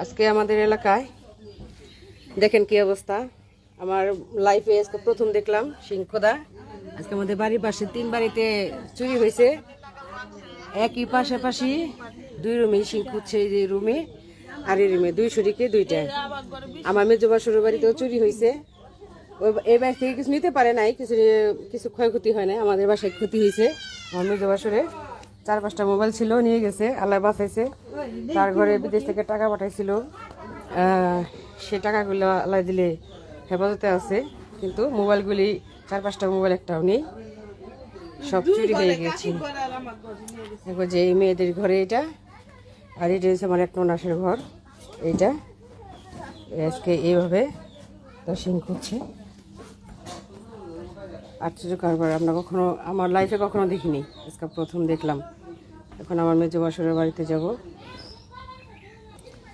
আজকে আমাদের এলাকায় দেখেন কি অবস্থা। আমার লাইফে আজকে প্রথম দেখলাম সিংখদা আজকে আমাদের বাড়ির পাশে তিন বাড়িতে চুরি হয়েছে। একই পাশাপাশি দুই রুমে সিং এই যে রুমে আর এই রুমে দুই শরীকে দুইটা। আমার মেজো বাসুরের বাড়িতেও চুরি হয়েছে। ওই- এই বাড়ি থেকে কিছু নিতে পারে নাই, কিছু কিছু ক্ষয়ক্ষতি হয় না আমাদের বাসায় ক্ষতি হয়েছে। আমার মেজো বাসুরে চার পাঁচটা মোবাইল ছিল, নিয়ে গেছে, আল্লাহ বাঁচাইছে তার ঘরে বিদেশ থেকে টাকা পাঠাইছিল। সে টাকাগুলো আল্লাহ দিলে হেফাজতে আছে, কিন্তু মোবাইলগুলি, চার পাঁচটা মোবাইল একটাও নেই। সব চুরি হয়ে গেছে। দেখো যে এই মেয়েদের ঘরে এটা, আর এটা হচ্ছে আমার এক ননাসের ঘর, এইটা। আজকে এইভাবে দর্শন করছে। আশ্চর্য কারবার আমরা কখনো, আমার লাইফে কখনো দেখিনি। আজকে প্রথম দেখলাম। এখন আমার মেজো বাসরের বাড়িতে যাব।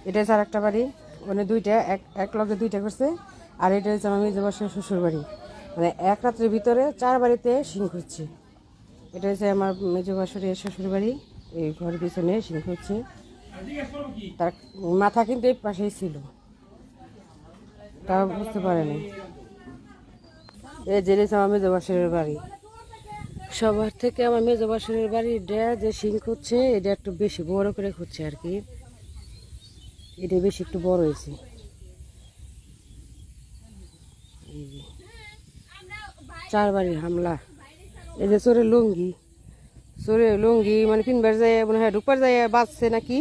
এটা হচ্ছে আর একটা বাড়ি। ওখানে দুইটা, এক এক লগে দুইটা করছে। আর এটা হচ্ছে আমার মেজো বাসরের শ্বশুর বাড়ি। মানে এক রাত্রের ভিতরে চার বাড়িতে সিং খুঁজছে। এটা হচ্ছে আমার মেজো বাসরের শ্বশুর বাড়ি। এই ঘর পিছনে সিং খুঁজছে। তার মাথা কিন্তু এই পাশেই ছিল। তাও বুঝতে পারেনি। এই জেনেছে আমার মেজো বাসরের বাড়ি। সবার থেকে আমার মেজো বাসরের বাড়িটা যে সিং খুঁজছে, এটা একটু বেশি বড় করে খুঁজছে আর কি। এটা বেশি একটু বড় হয়েছে। চার বাড়ির হামলা। এই যে চোরের লুঙ্গি চোরের লুঙ্গি মানে কিনবার যায়, মনে হয় ঢুকবার যায় বাঁচছে নাকি?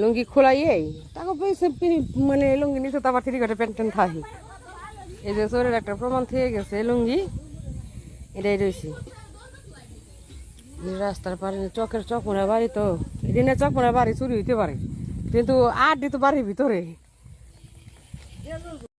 লুঙ্গি খোলাইয়ে তাকে মানে লুঙ্গি নিচে তারপর থ্রি কাটে প্যান্ট ট্যান্ট থাকি এই যে চোরের একটা প্রমাণ থেকে গেছে, লুঙ্গি। এটাই রয়েছে। রাস্তার পারে চকের চকমোড়া বাড়ি তো, এদিনে চকমোড়া বাড়ি চুরি হইতে পারে, কিন্তু আর দিতে বাড়ির ভিতরে।